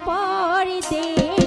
পর পরদেশ